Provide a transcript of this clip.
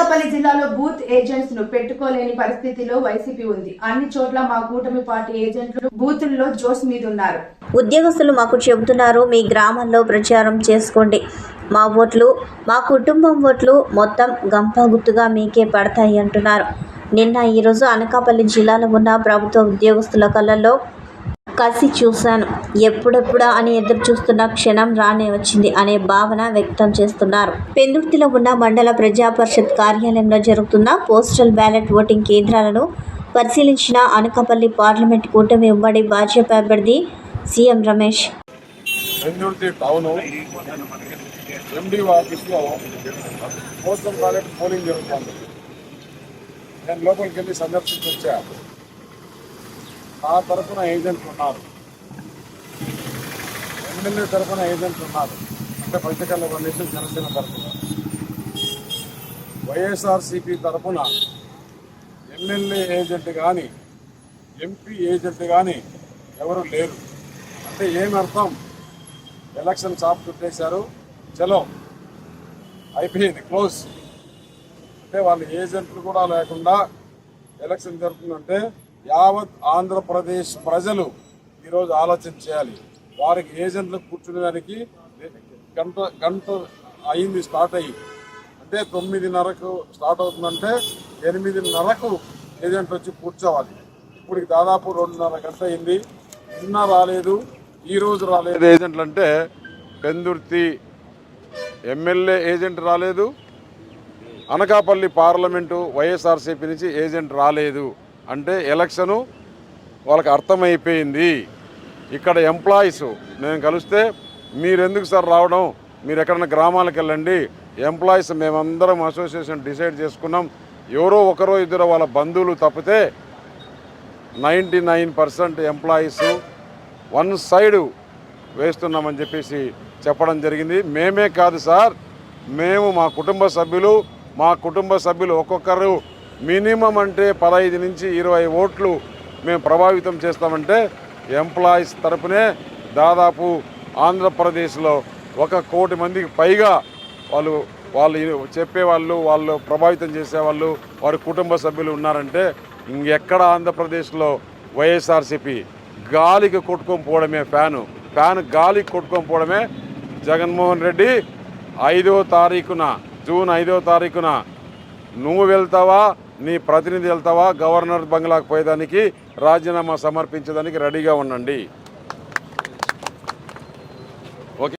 అనకాపల్లి జిల్లాలో బూత్ ఏజెంట్స్ను పెట్టుకోలేని పరిస్థితిలో వైసీపీ ఉంది. అన్ని చోట్ల మా కూటమి పార్టీ ఏజెంట్లు బూతుల్లో జోస్ మీదున్నారు. ఉద్యోగస్తులు మాకు చెబుతున్నారు మీ గ్రామంలో ప్రచారం చేసుకోండి. మా ఓట్లు మా కుటుంబం ఓట్లు మొత్తం గంప గుర్తుగా మీకే పడతాయి అంటున్నారు. నిన్న ఈరోజు అనకాపల్లి జిల్లాలో ఉన్న ప్రభుత్వ ఉద్యోగస్తుల కళ్ళల్లో కసి చూశాను. ఎప్పుడెప్పుడా అని ఎదురు చూస్తున్న క్షణం రానే వచ్చింది అనే భావన వ్యక్తం చేస్తున్నారు. పెందుర్తిలో ఉన్న మండల ప్రజా పరిషత్ కార్యాలయంలో జరుగుతున్న పోస్టల్ బ్యాలెట్ ఓటింగ్ కేంద్రాలను పరిశీలించిన అనకాపల్లి పార్లమెంట్ కూటమి ఉమ్మడి భాజపా అభ్యర్థి CM Ramesh. Pendurthi town MD ఆఫీస్లో పోస్టల్ బ్యాలెట్ పోలింగ్ జరుగుతుంది. నేను లోపలికి వెళ్ళి సందర్శించి వచ్చా. ఆ తరఫున ఏజెంట్లు ఉన్నారు. ఎమ్మెల్యే తరఫున ఏజెంట్ ఉన్నారు. అంటే పంచకర్ల వందేసి జనసేన తరఫున వైఎస్ఆర్సిపి తరఫున ఎమ్మెల్యే ఏజెంట్ కానీ ఎంపీ ఏజెంట్ కానీ ఎవరు లేరు. అంటే ఏమి అర్థం? ఎలక్షన్ షాప్ చుట్టేశారు. చలో అయిపోయింది క్లోజ్ అంటే వాళ్ళ ఏజెంట్లు కూడా లేకుండా ఎలక్షన్ జరుగుతుందంటే యావత్ ఆంధ్రప్రదేశ్ ప్రజలు ఈరోజు ఆలోచన చేయాలి. వారికి ఏజెంట్లు కూర్చునేదానికి గంట గంట అయింది స్టార్ట్ అయ్యి. అంటే తొమ్మిదిన్నరకు స్టార్ట్ అవుతుందంటే ఎనిమిదిన్నరకు ఏజెంట్ వచ్చి కూర్చోవాలి. ఇప్పుడు దాదాపు రెండున్నర గంట అయింది. నిన్న రాలేదు ఈరోజు రాలేదు. ఏజెంట్లు అంటే పెందుర్తి ఎమ్మెల్యే ఏజెంట్ రాలేదు. అనకాపల్లి పార్లమెంటు వైఎస్ఆర్సీపీ నుంచి ఏజెంట్ రాలేదు. అంటే ఎలక్షను వాళ్ళకి అర్థమైపోయింది. ఇక్కడ ఎంప్లాయీస్ నేను కలిస్తే మీరెందుకు సార్ రావడం? మీరు ఎక్కడైనా గ్రామాలకు వెళ్ళండి. ఎంప్లాయీస్ మేమందరం అసోసియేషన్ డిసైడ్ చేసుకున్నాం. ఎవరో ఒకరో ఇద్దరు వాళ్ళ బంధువులు తప్పితే ninety nine percent employees one side వేస్తున్నామని చెప్పేసి చెప్పడం జరిగింది. మేమే కాదు సార్ మేము మా కుటుంబ సభ్యులు మా కుటుంబ సభ్యులు ఒక్కొక్కరు మినిమం అంటే పదహైదు నుంచి ఇరవై ఓట్లు మేము ప్రభావితం చేస్తామంటే ఎంప్లాయీస్ తరపునే దాదాపు ఆంధ్రప్రదేశ్లో ఒక కోటి మందికి పైగా వాళ్ళు వాళ్ళు చెప్పేవాళ్ళు వాళ్ళు ప్రభావితం చేసేవాళ్ళు వారి కుటుంబ సభ్యులు ఉన్నారంటే ఇంకెక్కడ ఆంధ్రప్రదేశ్లో వైఎస్ఆర్సీపీ గాలికి కొట్టుకొని పోవడమే ఫ్యాను. ఫ్యాన్ గాలికి కొట్టుకొని పోవడమే జగన్మోహన్ రెడ్డి ఐదో తారీఖున జూన్ ఐదో తారీఖున. నువ్వు వెళ్తావా? నీ ప్రతినిధి వెళ్తావా? గవర్నర్ బంగ్లాకు పోయేదానికి రాజీనామా సమర్పించడానికి రెడీగా ఉండండి.